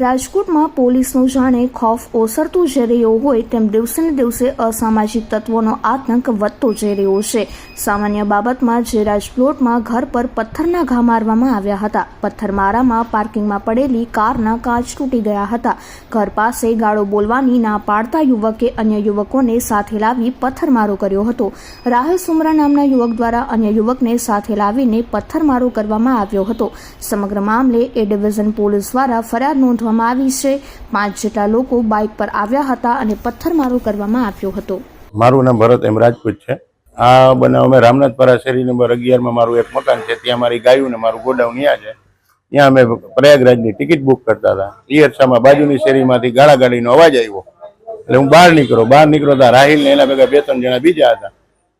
રાજકોટમાં પોલીસનું જાણે ખોફ ઓસરતું જઈ રહ્યો હોય તેમ દિવસે ને દિવસે અસામાજિક તત્વોનો આતંક વધતો જઈ રહ્યો છે. સામાન્ય બાબતમાં જે રાજપ્લોટમાં ઘર પર પથ્થરના ઘા મારવામાં આવ્યા હતા. પથ્થરમારામાં પાર્કિંગમાં પડેલી કારના કાચ તૂટી ગયા હતા. ઘર પાસે ગાળો બોલવાની ના પાડતા યુવકે અન્ય યુવકોને સાથે લાવી પથ્થરમારો કર્યો હતો. રાહુલ સુમરા નામના યુવક દ્વારા અન્ય યુવકને સાથે લાવીને પથ્થરમારો કરવામાં આવ્યો હતો. સમગ્ર મામલે એ ડિવિઝન પોલીસ દ્વારા ફરિયાદ નોંધવામાં આવી છે. પાંચ જેટલા લોકો બાઇક પર આવ્યા હતા અને પથ્થરમારો કરવામાં આવ્યો હતો. મારું નામ ભરત એમ રાજપૂત છે. આ બનાવ અમે રામનાથપરા શેરી નંબર અગિયારમાં મારું એક મકાન છે. ત્યાં મારી ગાયું ને મારું ગોડાઉન ત્યાં છે. ત્યાં અમે પ્રયાગરાજની ટિકિટ બુક કરતા હતા. અરસામાં બાજુની શેરીમાંથી ગાળા ગાડીનો અવાજ આવ્યો. એટલે હું બહાર નીકળો બહાર નીકળો હતા રાહિલ ને એના ભેગા બે ત્રણ જણા બીજા હતા.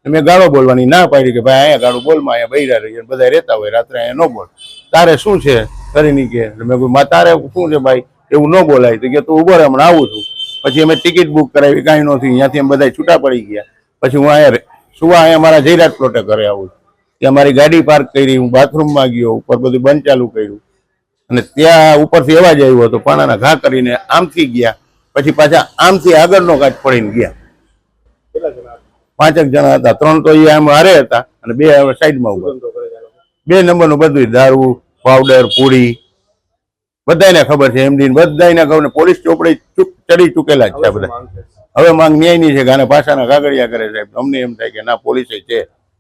મેં ગાળો બોલવાની ના પાડી કે ભાઈ અહીંયા ગાળો બોલમાં અહીંયા બૈરા રહીએ બધા રહેતા હોય, રાત્રે અહીંયા ન બોલ. તારે શું છે? કરીને કે મેં કોઈ "મા તારે શું છે ભાઈ? એવું ન બોલાય. તો કે તું ઊભો રે હમણાં આવું છું. પછી અમે ટિકિટ બુક કરાવી કાંઈ નથી અહીંયાથી અમે બધા છૂટા પડી ગયા. પછી હું અહીંયા સુવા અહીંયા મારા જયરાજ પ્લોટે ઘરે આવું છું. ત્યાં મારી ગાડી પાર્ક કરી હું બાથરૂમમાં ગયો ઉપર બધું બંધ ચાલુ કર્યું. અને ત્યાં ઉપરથી અવાજ આવ્યો હતો પાણાના ઘા કરીને આમથી ગયા. પછી પાછા આમથી આગળનો કાચ પડીને ગયા. પાંચેક જણા હતા. ત્રણ તો એ આમ હારે હતા અને બે હવે સાઈડમાં ઊભા. બે નંબરનું બધું દારૂ પાવડર પૂરી. બધાને ખબર છે એમડી બધાને ખબર ને પોલીસ ચોપડી ચડી ચૂકેલા જ છે બધા. હવે માંગ ન્યાયની છે કે આને પાછાના કાગળિયા કરે સાહેબ. અમને એમ થાય કે ના પોલીસે છે.